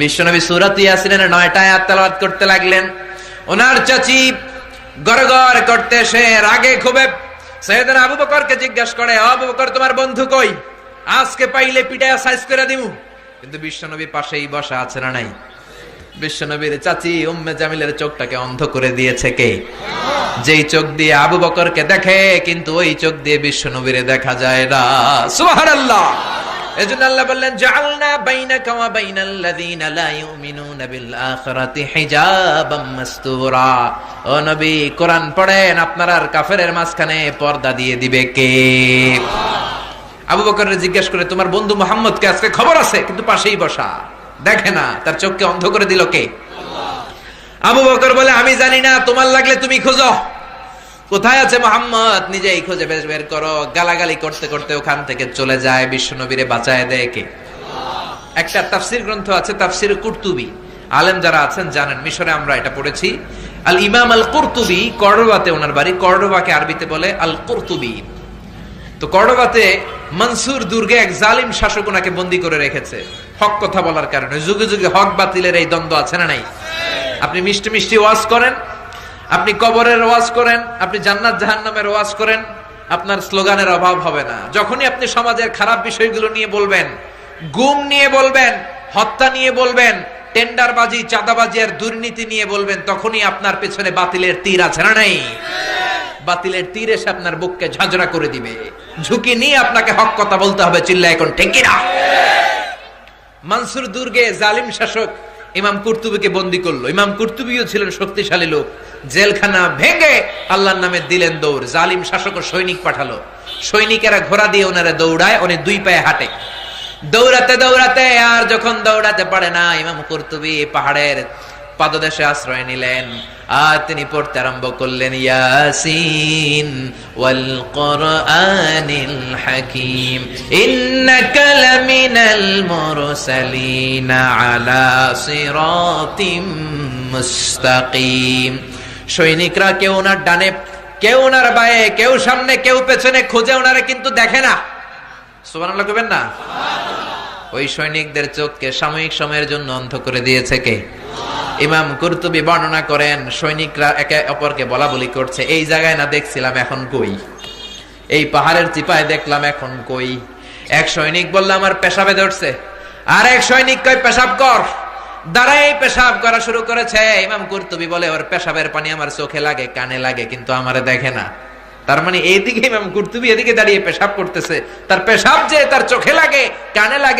বিশ্বনবী ইয়াসিনের করতে লাগলেন। ওনার চাচি গড়গড় করতে সে রাগে খুবে সৈয়দনা আবু বকরকে জিজ্ঞেস করে আবু বকর, তোমার বন্ধু কই? আজকে পাইলে সাইজ করে দিমু। কিন্তু বিশ্বনবী পাশেই বসা আছে না নাই। বিশ্বনবীর চাচি উম্মে জামিলের চোখটাকে অন্ধ করে দিয়েছে কে? যেই চোখ দিয়ে আবু বকরকে দেখে, কিন্তু ওই চোখ দিয়ে বিশ্বনবীরে দেখা যায় না। এজন্য আল্লাহ বললেন জাআলনা বাইনাকা ওয়া বাইনাল্লাযীনা লা ইউমিনুনা বিল আখিরাতি হিজাবাম মাসতুরা। ও নবী কোরআন পড়েন আপনার আর কাফেরের মাঝখানে পর্দা দিয়ে দিবে কে? আবু বকরের জিজ্ঞেস করে তোমার বন্ধু মোহাম্মদকে আজকে খবর আছে? কিন্তু পাশেই বসা। দেখে না তার চোখকে অন্ধ করে দিল কে? আবু বকর বলে আমি জানি না তোমার লাগলে তুমি খোঁজো। কোথায় আছে মোহাম্মদ? নিজেই খুঁজে বের বের করো। গালাগালি করতে করতে ওখান থেকে চলে যায় বিশ্বনবীরে বাঁচায় দেয় কে? একটা তাফসির গ্রন্থ আছে, তাফসির কুর্তুবি। আলেম যারা আছেন জানেন, মিশরে আমরা এটা পড়েছি। আল ইমাম আল কুর্তুবি কর্ডোবাতে ওনার বাড়ি কর্ডোবাকে আরবিতে বলে আল কুর্তুবি। তো কর্ডোবাতে মনসুর দুর্গে এক জালিম শাসক ওনাকে বন্দি করে রেখেছে। হক কথা বলার কারণে। যুগে যুগে হক বাতিলের এই দ্বন্দ্ব আছে না নাই? আপনি মিষ্টি মিষ্টি ওয়াজ করেন আপনি কবরের ওয়াজ করেন, আপনি জান্নাত জাহান্নামের ওয়াজ করেন, আপনার স্লোগানের অভাব হবে না। যখনই আপনি সমাজের খারাপ বিষয়গুলো নিয়ে বলবেন, গুম নিয়ে বলবেন, হত্যা নিয়ে বলবেন, টেন্ডারবাজি, চাঁদাবাজি আর দুর্নীতি নিয়ে বলবেন, তখনই আপনার পেছনে বাতিলের তীর আছে না নাই? বাতিলের তীর এসে আপনার বুককে ঝাঁঝরা করে দিবে। ঝুঁকি নিয়ে আপনাকে হক কথা বলতে হবে চিল্লা এখন ঠেকিরা মানসুর দুর্গে জালিম শাসক ইমাম কুর্তুবিকে বন্দি করল। ইমাম কুর্তুবিও ছিলেন শক্তিশালী লোক। জেলখানা ভেঙে আল্লাহর নামে দিলেন দৌড়। জালিম শাসক সৈনিক পাঠালো। সৈনিকেরা ঘোড়া দিয়ে ওনারা দৌড়ায়, উনি দুই পায়ে হাঁটে। দৌড়াতে দৌড়াতে আর যখন দৌড়াতে পারে না, ইমাম কুর্তুবি পাহাড়ের পাদদেশে আশ্রয় নিলেন। আর তিনি পড়তে আরম্ভ করলেন ইয়াসিন ওয়াল কোরআনিল হাকিম ইন্নাকা লামিনাল মুরসালিন আলা সিরাতিম মুস্তাকিম। সৈনিকরা কেউ ওনার ডানে কেউ ওনার বায়ে কেউ সামনে কেউ পেছনে খুঁজে ওনারে কিন্তু দেখে না। সুবহানাল্লাহ কইবেন না? ওই সৈনিকদের চোখকে সাময়িক সময়ের জন্য অন্ধ করে দিয়েছে কে? ইমাম কুরতুবি বর্ণনা করেন, সৈনিকরা একে অপরকে বলা বলি করছে, এই জায়গায় না দেখছিলাম, এখন কই? এই পাহাড়ের চিপায় দেখলাম, এখন কই? এক সৈনিক বলল, আমার পেশাবে ধরছে। আর এক সৈনিক কই পেশাব কর। দাঁড়াই, পেশাব করা শুরু করেছে। ইমাম কুরতুবি বলে, ওর পেশাবের পানি আমার চোখে লাগে, কানে লাগে, কিন্তু আমারে দেখে না। তার মানে এইদিকে ইমাম কুরতুবি এদিকে দাঁড়িয়ে পেশাব করতেছে। তার পেশাব যে তার চোখে লাগে, কানে লাগে